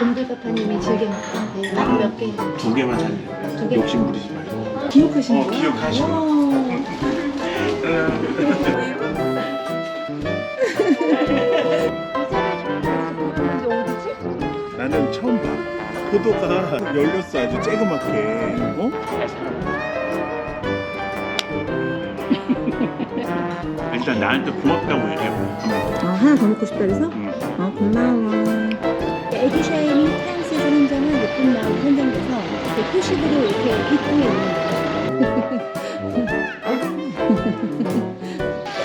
곰돌파파님이 즐겨 먹던 빵몇 개. 두 개만 살려. 두 개? 욕심 부리지 말고. 기억하시는 어. 와. 이제 어디지? 나는 처음 봐. 포도가 열렸어 아주 쬐그맣게. 어? 일단 나한테 고맙다고 얘기해. 어, 하나 더 먹고 싶다 그래서? 응. 어, 고마워. 예쁜 마을 선정돼서 이렇게 표식으로 이렇게 입구에 있는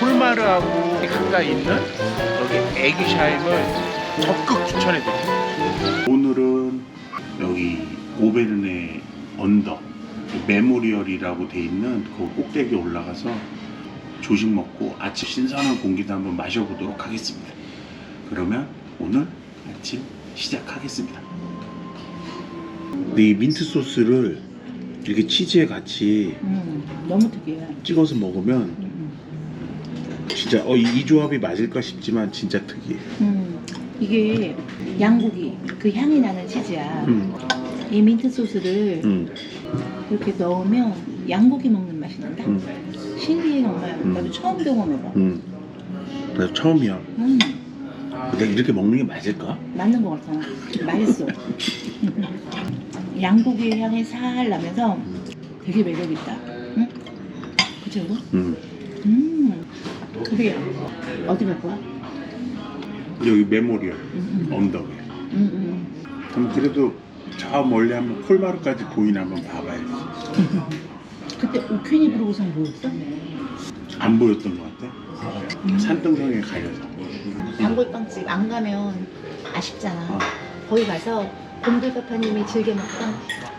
콜마르하고 가까이 있는 여기 애기샤임을 적극 추천해드립니다. 오늘은 여기 오베르네 언덕 메모리얼이라고 돼 있는 그 꼭대기 올라가서 조식 먹고 아침 신선한 공기도 한번 마셔보도록 하겠습니다. 그러면 오늘 아침 시작하겠습니다. 근데 이 민트 소스를 이렇게 치즈에 같이 음, 너무 특이해. 찍어서 먹으면 음, 진짜 어, 이, 이 조합이 맞을까 싶지만 진짜 특이해. 음. 이게 양고기 그 향이 나는 치즈야. 음, 이 민트 소스를 음, 이렇게 넣으면 양고기 먹는 맛이 난다. 음, 신기해 정말. 음. 나도 처음 경험해봐. 음. 나 처음이야. 음, 내가 이렇게 먹는 게 맞을까? 맞는 것 같아. 맛있어. 양고기의 향이 살 나면서 되게 매력 있다. 응? 그치 이거? 음. 음. 그게 어디 갈 거야? 여기 메모리얼 음, 음. 언덕에. 음, 음. 그럼 그래도 저 멀리 한번 콜마르까지 보이나 한번 봐봐야지. 그때 오케니 부르고선 뭐였어? 안 보였던 것 같아. 음. 산등성에 가려서. 단골빵집 안 가면 아쉽잖아. 어. 거기 가서 곰돌파파님이 즐겨 먹던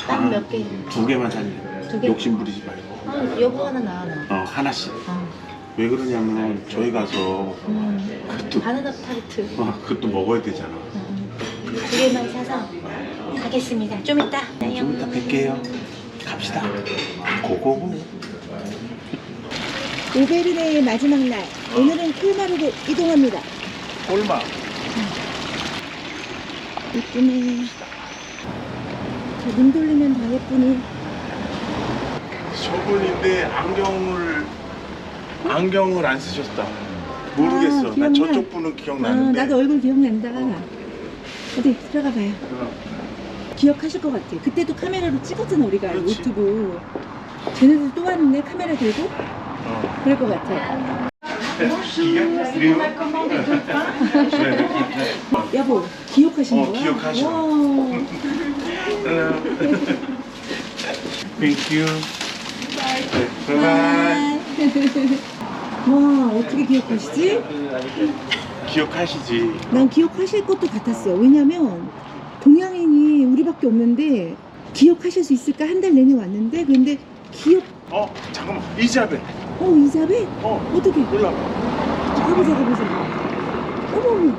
빵 몇 개. 두 개만 살려. 두 개? 욕심 부리지 말고. 아, 여보 하나 나 하나. 어 하나씩. 어. 왜 그러냐면 저희 가서 음. 그것도 바나나 타르트. 어, 그것도 먹어야 되잖아. 음. 두 개만 사서 가겠습니다. 좀 이따. 좀 이따 뵐게요. 갑시다. 고고고. 오베르네의 마지막 날. 오늘은 콜마르로 이동합니다. 콜마. 이쁘네. 저눈 돌리면 다 예쁘니. 저분인데 안경을 안경을 안 쓰셨다. 모르겠어. 아, 나 기억나. 저쪽 분은 아, 기억나는데. 나도 얼굴 기억난다. 어 디 들어가 봐요. 기억하실 것 같아. 그때도 카메라로 찍었잖아 우리가 그렇지. 유튜브. 쟤네들 또 왔네 카메라 들고. 어. 그럴 것 같아. 여보 기억하시는 어, 거야? 기억하셔. 와. Thank you. 바이바이. 와 어떻게 기억하시지? 기억하시지? 난 기억하실 것도 같았어. 왜냐면 동양인이 우리밖에 없는데 기억하실 수 있을까 한 달 내내 왔는데 근데 기억 어 잠깐만 이자벨. 어 이사벨 어 어떻게 올라가. 가보자 가보자. 어머 어머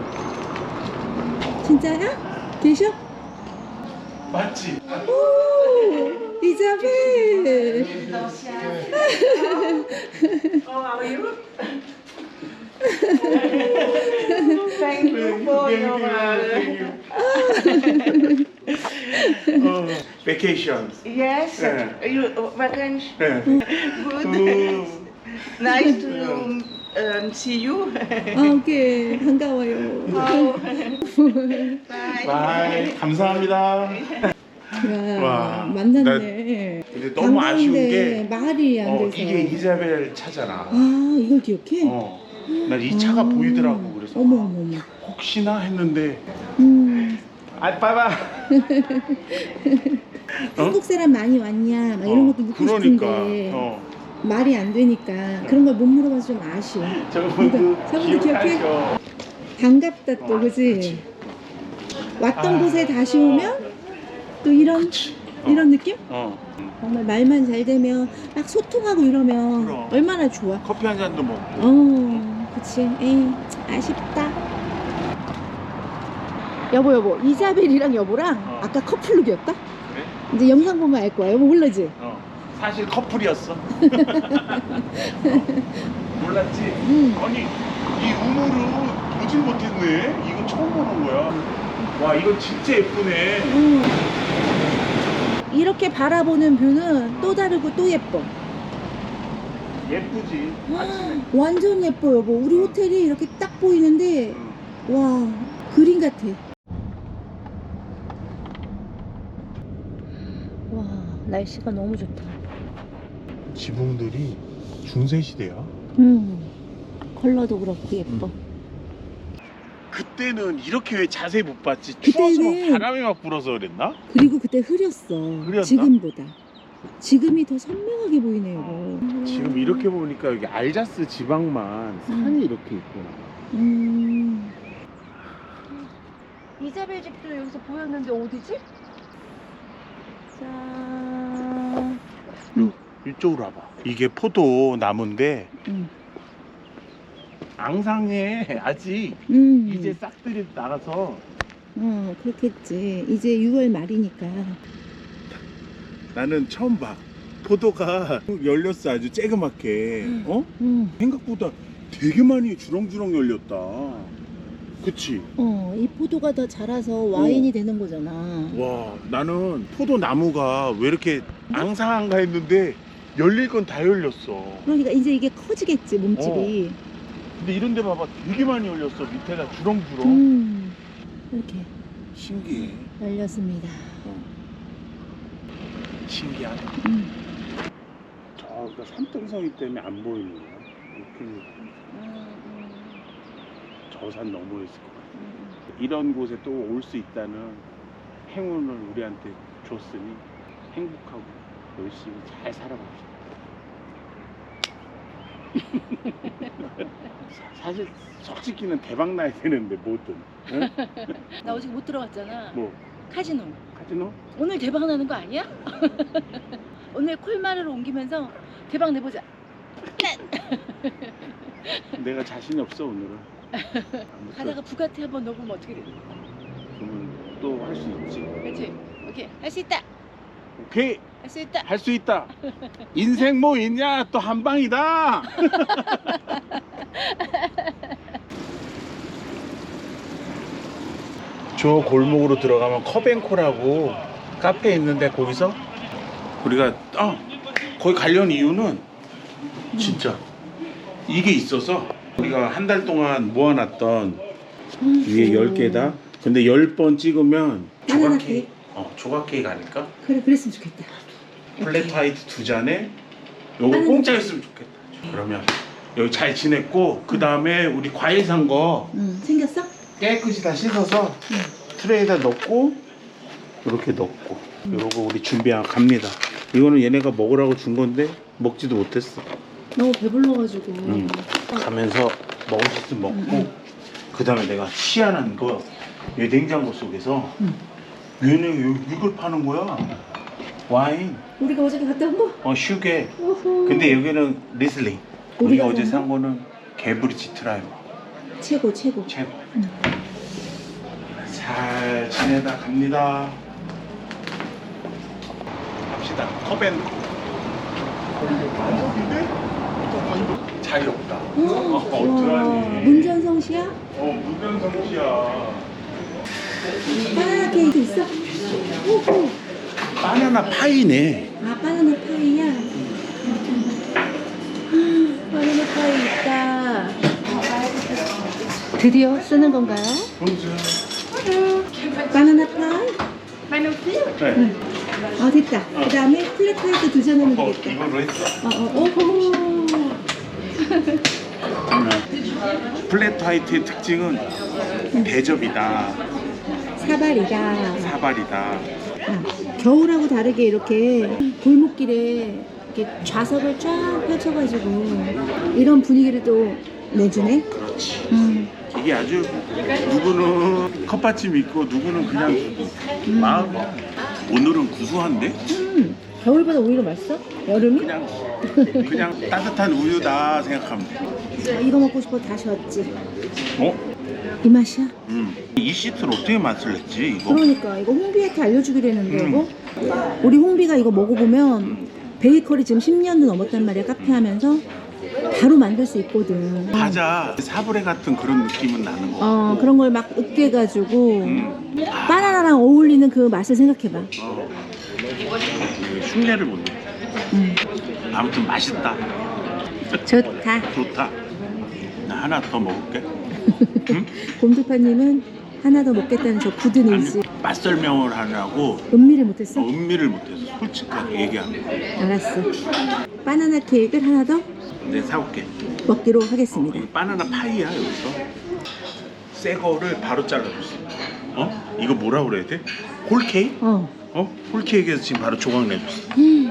진짜야? 계셔? 맞지? 오 이사벨. Thank you for your uh, 어, vacation. yes. Yeah. You uh, vacation 네. good. 음, nice to um, see you. 아 오케이 반가워요. Bye. 바이. 감사합니다. 와, 와, 만났네. 근데 너무 아쉬운 반가운데 게 말이 안 어, 돼서. 이게 이자벨 차잖아. 아 이걸 기억해? 어. 난 이 차가 아, 보이더라고 그래서 어머 어머 어머. 혹시나 했는데 음, 아 빠바 한국 사람 많이 왔냐? 막 이런 것도 묻고 어? 그러니까 싶은데 어. 말이 안 되니까 그런 걸 못 물어봐서 좀 아쉬워. 저분도 누가? 저분도 기억해? 기억하셔 반갑다 또 어, 그지? 왔던 아, 곳에 다시 어. 오면 또 이런. 어. 이런 느낌? 어. 정말 말만 잘 되면 막 소통하고 이러면 그럼. 얼마나 좋아. 커피 한 잔도 먹고 어, 그치. 에이, 아쉽다. 여보, 여보. 이사벨이랑 여보랑 어. 아까 커플룩이었다? 그래? 이제 영상 보면 알 거야. 여보 몰라지? 어. 사실 커플이었어 어. 몰랐지? 응. 아니 이 우물을 보질 못했네 이거 처음 보는 거야 와 이거 진짜 예쁘네. 음. 이렇게 바라보는 뷰는 또 다르고 또 예뻐. 예쁘지. 아침에. 완전 예뻐 여보. 우리 호텔이 이렇게 딱 보이는데 응. 와 그림 같아. 와 날씨가 너무 좋다. 지붕들이 중세 시대야. 음 컬러도 그렇고 예뻐. 그때는 이렇게 왜 자세히 못 봤지? 그때는- 추워서 바람이 막 불어서 그랬나? 그리고 그때 흐렸어. 흐렸나? 지금보다. 지금이 더 선명하게 보이네요. 여보. 지금 이렇게 보니까 여기 알자스 지방만 산이 이렇게 있구나. 음. 이자벨 집도 여기서 보였는데 어디지? 자. 이쪽으로 와봐. 이게 포도 나무인데 음. 앙상에 아직 음. 이제 싹들이 나가서 어, 그렇겠지. 이제 6월 말이니까. 나는 처음 봐. 포도가 열렸어 아주 쬐그맣게. 어? 음. 생각보다 되게 많이 주렁주렁 열렸다. 그치? 어, 이 포도가 더 자라서 와인이 되는 거잖아. 와 나는 포도 나무가 왜 이렇게 앙상한가 했는데 열릴 건 다 열렸어. 그러니까 이제 이게 커지겠지, 몸집이. 근데 이런 데 봐봐 되게 많이 열렸어. 밑에가 주렁주렁. 음. 이렇게 신기해. 열렸습니다. 신기하다. 음. 저가 산등성이 때문에 안 보이는 거야. 이렇게 저산 너머에 있을 것 같아. 이런 곳에 또 올 수 있다는 행운을 우리한테 줬으니 행복하고 열심히 잘 살아봅시다. 사- 사실 석지기는 대박 나야 되는데 뭐든. 응? 나 어제 못 들어갔잖아. 뭐 카지노. 카지노? 오늘 대박 나는 거 아니야? 오늘 콜마르로 옮기면서 대박 내보자. 내가 자신이 없어 오늘은. 아무튼 가다가 부가티 한번 넣으면 어떻게 돼? 그러면 또 할 수 있지. 그렇지? 오케이 할 수 있다. 오케이 할 수 있다. 할 수 있다. 인생 뭐 있냐 또 한 방이다. 저 골목으로 들어가면 컵앤코라고 카페 있는데 거기서 우리가 아 거기 가려는 이유는 진짜 이게 있어서 우리가 한 달 동안 모아놨던 위에 10개다. 근데 10번 찍으면 조각 바나나 케이크. 어, 조각 케이크 아닐까? 그래 그랬으면 좋겠다. 플랫 화이트 두 잔에 요거 공짜였으면 좋겠다. 그러면 여기 잘 지냈고 그 다음에 우리 과일 산 거 응 생겼어? 깨끗이 다 씻어서 트레이에다 넣고 이렇게 넣고 요거 우리 준비하 갑니다. 이거는 얘네가 먹으라고 준 건데 먹지도 못했어. 너무 배불러가지고. 응. 가면서 먹을 수 있으면 먹고 그 다음에 내가 희한한 거 여기 냉장고 속에서 응. 얘네 여기 이걸 파는 거야. 와인, 우리가 어저께 갔다 온 거? 어 슈게. 오호. 근데 여기는 리슬링. 우리가 우리가 어제 산산 거는 개브리지 트라이버 최고 최고. 최고. 응. 잘 지내다 갑니다. 갑시다. 컵앤. 자리 없다. 어, 와, 어떡하니. 문전성 씨야? 어, 문전성 씨야. 바나나 케이크 있어? 오호. 바나나 파이네. 아 바나나 파이야. 음, 바나나 파이 있다. 드디어 쓰는 건가요? 바나나 파이? 네. 아 됐다. 그 다음에 플랫화이트 두잔 하면 어, 되겠다. 이걸로 했어. 어, 어, 오호. 플랫 화이트의 특징은 대접이다, 사발이다. 사발이다. 아, 겨울하고 다르게 이렇게 골목길에 이렇게 좌석을 쫙 펼쳐가지고 이런 분위기를 또 내주네. 그렇지. 음. 이게 아주 누구는 컵받침 있고 누구는 그냥 마음. 오늘은 구수한데? 음. 겨울보다 오히려 맛있어? 여름이? 그냥 그냥 따뜻한 우유다 생각하면 돼. 아, 이거 먹고 싶어 다시 왔지. 어? 이 맛이야? 음. 이 시트를 어떻게 맛을 냈지 이거? 그러니까 이거 홍비한테 알려주기로 했는데 음. 이거 우리 홍비가 이거 먹어보면 베이커리 지금 10년도 넘었단 말이야 카페 하면서 바로 만들 수 있거든. 과자 사브레 같은 그런 느낌은 나는 거. 어 그런 걸 막 으깨가지고 음. 바나나랑 어울리는 그 맛을 생각해봐. 어. 흉내를 못 내. 음. 아무튼 맛있다. 좋다. 좋다. 나 하나 더 먹을게. 곰돌파님은 하나 더 먹겠다는 저 굳은 아니, 의지. 맛 설명을 하려고 음미를 못했어? 음미를 못해서 솔직하게 얘기하는 거야. 알았어. 바나나 케이크를 하나 더 내가 사올게. 먹기로 하겠습니다. 이 바나나 파이야 여기서. 새 거를 바로 잘라줬어. 어? 이거 뭐라 그래야 돼? 홀케이크? 어. 어? 홀케이크에서 지금 바로 조각 내줬어. 음, 음.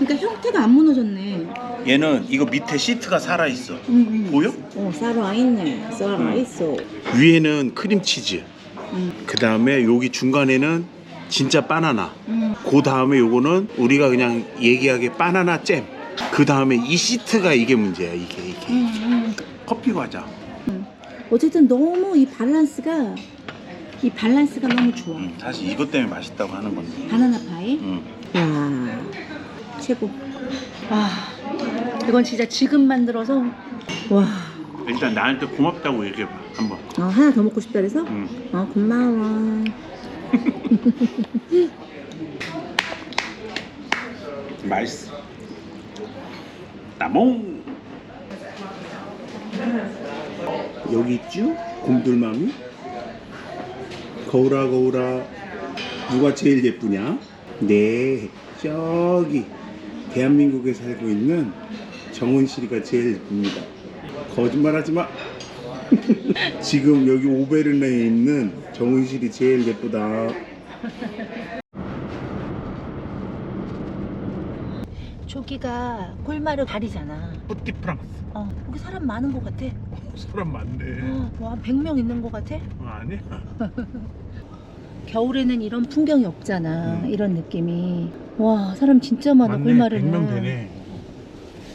그러니까 형태가 안 무너졌네. 얘는 이거 밑에 시트가 살아 있어. 음, 음. 보여? 어, 살아 있네. 살아 음. 있어. 위에는 크림치즈. 음. 그 다음에 여기 중간에는 진짜 바나나. 음. 그 다음에 요거는 우리가 그냥 얘기하게 바나나 잼. 그 다음에 이 시트가 이게 문제야. 이게 이게. 음, 음. 커피 과자. 어쨌든 너무 이 밸런스가 이 밸런스가 너무 좋아. 음, 사실 이것 때문에 맛있다고 하는 건데. 바나나 파이. 음. 와 최고. 와 이건 진짜 지금 만들어서 와 일단 나한테 고맙다고 얘기해봐. 한번. 어, 하나 더 먹고 싶다 그래서 음. 어 고마워. 맛있어. 따봉. 여기 있죠? 곰돌맘이. 거울아 거울아 누가 제일 예쁘냐? 네 저기 대한민국에 살고 있는 정은실이가 제일 예쁩니다. 거짓말하지 마. 지금 여기 오베르네에 있는 정은실이 제일 예쁘다. 저기가 꿀마루 다리잖아. 뿌띠프랑스. 어 여기 사람 많은 것 같아. 사람 많네. 어, 와 100명 있는 것 같아. 어, 아니야. 겨울에는 이런 풍경이 없잖아. 음. 이런 느낌이. 와 사람 진짜 많아 꿀마루는. 100명 되네.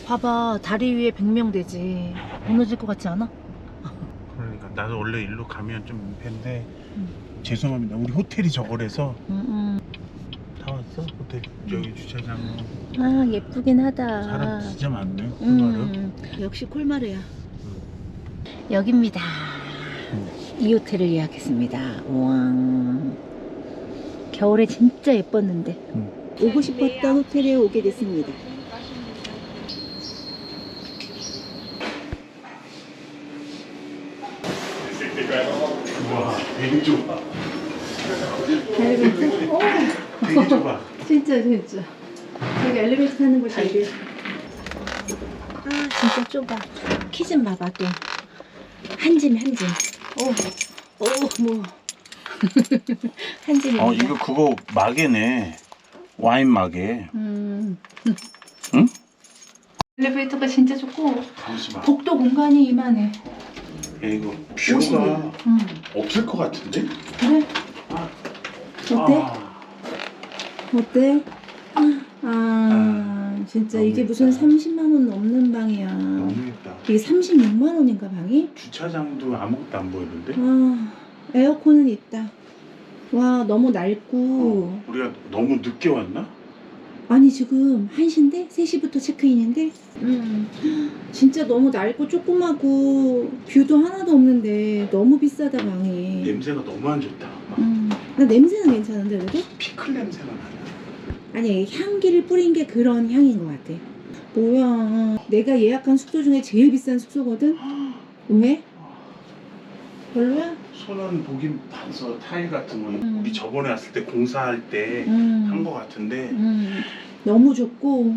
봐봐 다리 위에 100명 되지. 무너질 것 같지 않아? 그러니까 나도 원래 일로 가면 좀 민폐인데 음. 죄송합니다. 우리 호텔이 저거라서 응, 다 왔어. 호텔 여기 주차장 응. 아 예쁘긴 하다. 사람 진짜 많네. 음, 역시 콜마르야. 여기입니다. 이 호텔을 예약했습니다. 와. 겨울에 진짜 예뻤는데. 음. 오고 싶었던 호텔에 오게 됐습니다. 와 되게 좁아. 엘리베이터? 오, 되게 좁아. 진짜 진짜. 여기 엘리베이터 타는 곳이 여기. 아 진짜 좁아. 키 좀 봐봐 또. 한 짐 한 짐. 오, 오 뭐. 한 짐이. 어 이거 그거 마개네. 와인 마개. 음. 응? 엘리베이터가 진짜 좋고 잠시만. 복도 공간이 이만해. 야 이거 뷰가 응. 없을 것 같은데? 그래? 어때? 아, 어때? 아, 진짜 너무 이게 예쁘다. 무슨 30만 원 넘는 방이야. 너무 예쁘다. 이게 36만 원인가 방이? 주차장도 아무것도 안 보이는데? 와, 에어컨은 있다. 와, 너무 낡고. 어, 우리가 너무 늦게 왔나? 아니 지금 1시인데? 3시부터 체크인인데? 음, 진짜 너무 낡고 조그마고 뷰도 하나도 없는데 너무 비싸다 방이. 냄새가 너무 안 좋다. 음, 나 냄새는 괜찮은데 그래도? 피클 냄새가 나냐? 아니 향기를 뿌린 게 그런 향인 것 같아. 뭐야? 내가 예약한 숙소 중에 제일 비싼 숙소거든. 왜? 별로야? 손은 보긴 봤어 타일 같은 거는 음. 우리 저번에 왔을 때 공사할 때한 음, 거 같은데 음, 너무 좋고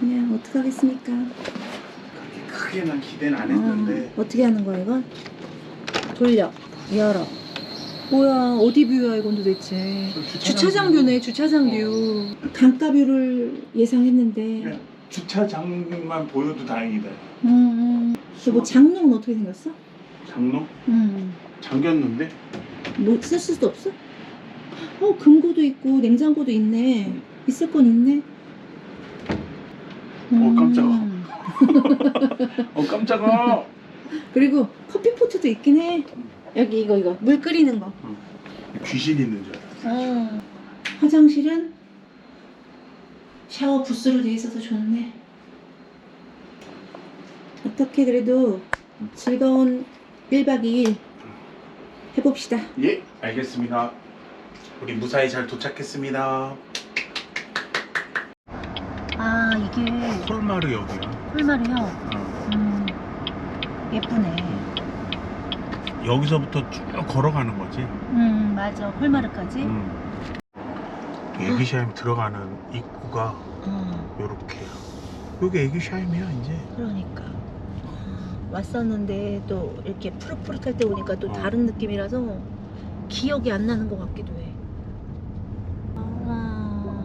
그냥 어떡하겠습니까? 그렇게 크게 난 기대는 안 했는데 어, 어떻게 하는 거야 이건? 돌려, 열어. 뭐야 어디 뷰야 이건 도대체? 저 주차장 뷰네 주차장 뷰. 강가 뷰를 예상했는데. 그냥 주차장만 보여도 다행이다 음, 음. 저뭐 장롱은 어떻게 생겼어? 장롱? 음. 잠겼는데? 뭐 쓸 수도 없어? 어 금고도 있고 냉장고도 있네. 있을 건 있네. 어, 깜짝아. 음. 어 깜짝아 그리고 커피 포트도 있긴 해. 여기 이거 이거 물 끓이는 거. 귀신 있는 줄 알았어 어. 화장실은 샤워 부스로 돼 있어서 좋네. 어떻게 그래도 즐거운 1박 2일 해봅시다. 예, 알겠습니다. 우리 무사히 잘 도착했습니다. 아 이게 콜마르 역이야. 꿀말이요. 어. 음 예쁘네. 여기서부터 쭉 걸어가는 거지. 음 맞아 꿀마르까지. 음. 애기샤임 들어가는 입구가 어 요렇게야. 여기 애기샤임이야 이제. 그러니까 왔었는데 또 이렇게 푸릇푸릇할 때 오니까 또 어. 다른 느낌이라서 기억이 안 나는 것 같기도 해. 아,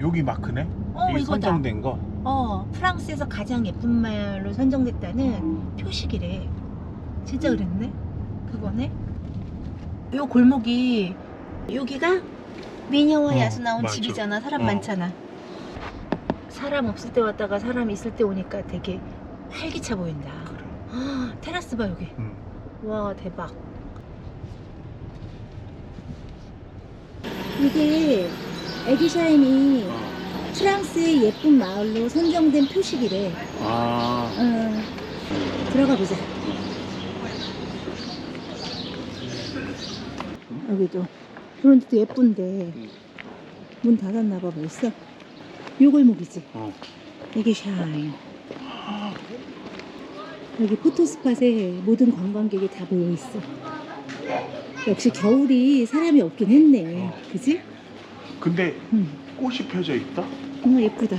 여기 마크네. 어 이게 이거다. 선정된 거. 어 프랑스에서 가장 예쁜 말로 선정됐다는 표식이래. 진짜 그랬네? 그거네? 요 골목이 여기가 미녀와 어, 야수 나온 맞아. 집이잖아. 사람 어. 많잖아. 사람 없을 때 왔다가 사람 있을 때 오니까 되게 활기차 보인다. 아, 테라스 봐 여기. 음. 와 대박. 이게 에기샤임이 어. 프랑스의 예쁜 마을로 선정된 표식이래. 아. 어, 들어가 보자. 여기도 그런 데도 예쁜데 문 닫았나 봐 벌써. 요 골목이지. 어. 에기샤임. 여기 포토스팟에 모든 관광객이 다 모여 있어. 역시 겨울이 사람이 없긴 했네. 어. 그지? 근데 응. 꽃이 펴져 있다. 너무 예쁘다.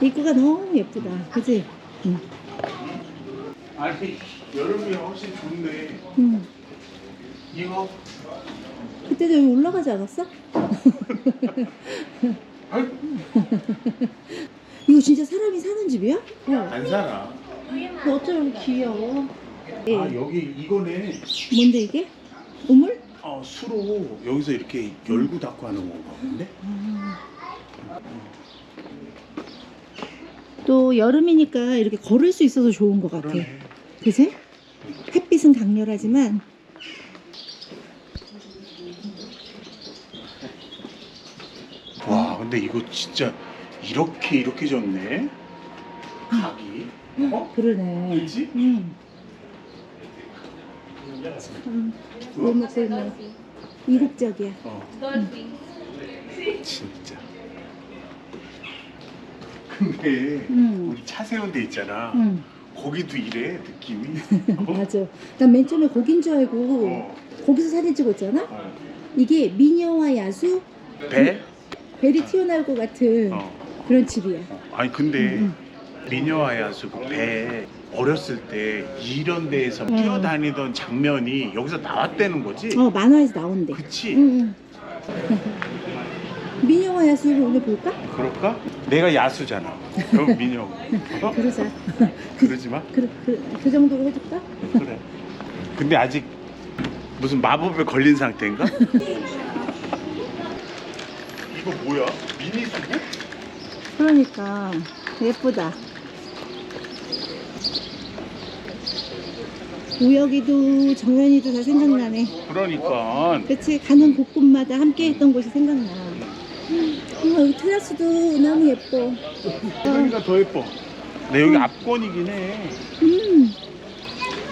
입구가 너무 예쁘다. 그지? 응. 아니 여름이 훨씬 좋네. 응. 이거 그때도 여기 올라가지 않았어? 아이, 이거 진짜 사람이 사는 집이야? 어. 안 살아. 어쩜 귀여워. 예. 아 여기 이거네. 뭔데 이게? 우물? 어 수로 여기서 이렇게 열고 닫고 하는 건가 본데? 또 여름이니까 이렇게 걸을 수 있어서 좋은 것 같아. 그러네. 그지? 햇빛은 강렬하지만 와 근데 이거 진짜 이렇게 이렇게 졌네. 각이. 어? 그러네. 그지? 응. 참 골목 골목 이국적이야. 어. 진짜. 근데 응. 우리 차 세운 데 있잖아. 응. 거기도 이래 느낌이. 어? 맞아. 난 맨 처음에 거긴 줄 알고 어. 거기서 사진 찍었잖아. 어. 이게 미녀와 야수 배? 별이 튀어나올 것 같은 어. 그런 집이야. 아니 근데 응, 미녀와 야수 그배 어렸을 때 이런 데에서 응. 뛰어다니던 장면이 여기서 나왔다는 거지? 어 만화에서 나온대. 그치? 응, 응. 미녀와 야수를 오늘 볼까? 그럴까? 내가 야수잖아. 그럼 미녀. 어? 그러자. 그러지 마. 그, 그, 그 정도로 해줄까? 그래. 근데 아직 무슨 마법에 걸린 상태인가? 이거 뭐야? 미니 수국? 그러니까 예쁘다. 우혁이도 정연이도 다 생각나네. 그러니까 그치 가는 곳곳마다 함께 했던 곳이 생각나. 어, 여기 테라스도 너무 예뻐. 여기가 더 예뻐. 내 여기 앞권이긴 해. 음,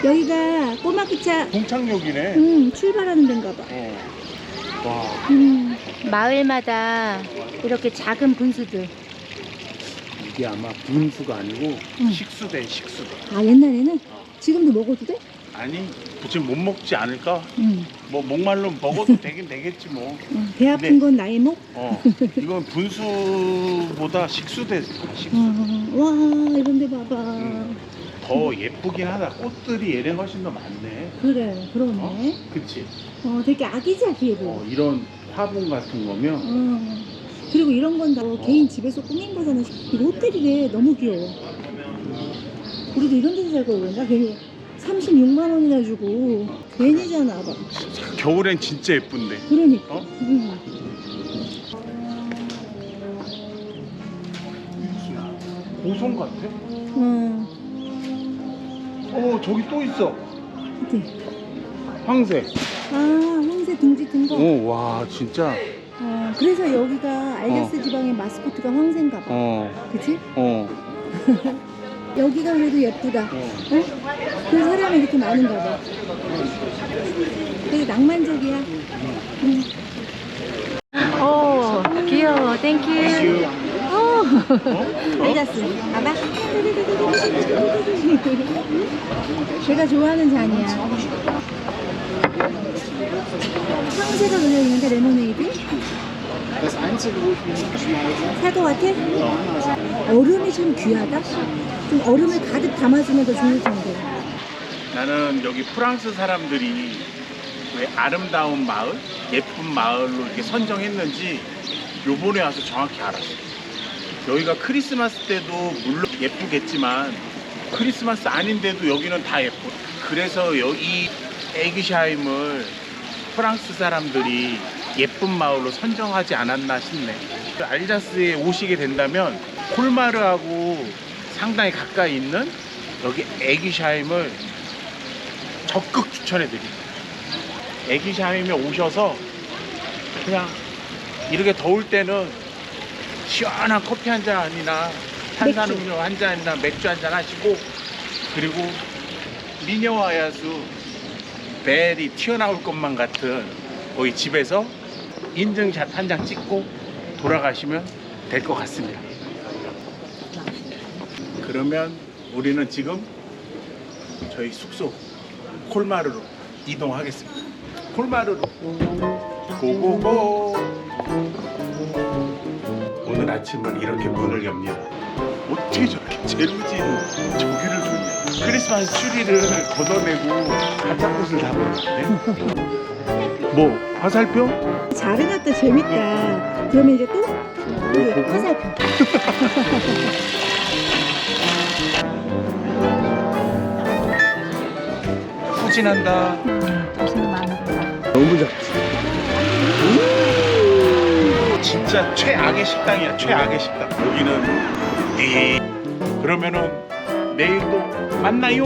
여기가 꼬마 기차 동창역이네. 음, 출발하는 데인가 봐. 어. 와. 음, 마을마다 이렇게 작은 분수들. 이게 아마 분수가 아니고 응. 식수대 식수대. 아 옛날에는 지금도 먹어도 돼? 아니 지금 못 먹지 않을까? 응. 뭐 목말로 먹어도 되긴 되겠지 뭐. 응. 배 아픈 네. 건 나의 목. 어. 이건 분수보다 식수대 식수. 어, 와 이런데 봐봐. 응. 더 예쁘긴 하다. 꽃들이 얘네 훨씬 더 많네. 그래 그러네. 어? 그치? 어, 되게 아기자기해 보여. 어, 이런 화분 같은 거면 어. 그리고 이런 건 다 개인 집에서 꾸민 거잖아. 이거 호텔이래. 너무 귀여워. 우리도 이런 데서 살걸 그랬나? 괜히 36만 원이나 주고 괜히잖아. 봐. 겨울엔 진짜 예쁜데. 그러니까. 어? 응. 고송 같아? 어. 어 저기 또 있어. 어디? 황새. 아, 황새 둥지 든 거. 오, 와 진짜. 어, 그래서 여기가 알자스 지방의 마스코트가 황새인가 봐. 어, 그치? 어. 여기가 그래도 예쁘다. 어. 응? 그 사람이 이렇게 많은가 봐. 되게 낭만적이야. 응. 오, 귀여워. 땡큐. 오, 알겠어. 봐봐. 제가 좋아하는 잔이야. 황새가 그려 있는데 레모네이드? 것 같아? 얼음이 참 귀하다? 좀 얼음을 가득 담아주면 더 좋을 텐데. 나는 여기 프랑스 사람들이 왜 아름다운 마을, 예쁜 마을로 이렇게 선정했는지 요번에 와서 정확히 알았어. 여기가 크리스마스 때도 물론 예쁘겠지만 크리스마스 아닌데도 여기는 다 예뻐. 그래서 여기 에기샤임을 프랑스 사람들이 예쁜 마을로 선정하지 않았나 싶네. 알자스에 오시게 된다면 콜마르하고 상당히 가까이 있는 여기 에기샤임을 적극 추천해 드립니다. 애기샤임에 오셔서 그냥 이렇게 더울 때는 시원한 커피 한 잔이나 탄산음료 한 잔이나 맥주 한 잔 하시고 그리고 미녀와 야수 벨이 튀어나올 것만 같은 거기 집에서 인증샷 한 장 찍고 돌아가시면 될 것 같습니다. 그러면 우리는 지금 저희 숙소 콜마르로 이동하겠습니다. 콜마르로 고고고. 오늘 아침은 이렇게 문을 엽니다. 어떻게 저렇게 제루진 저기를 두냐? 크리스마스 추리를 걷어내고 가짜 꽃을 담았네. 뭐 화살표? 잘 해놨다. 재밌다. 그러면 이제 또? 우리 보고? 화살표. 후진한다. 고생 많았다. 너무 작지. 진짜 최악의 식당이야. 최악의 식당. 여기는 이 그러면은 내일 또 만나요.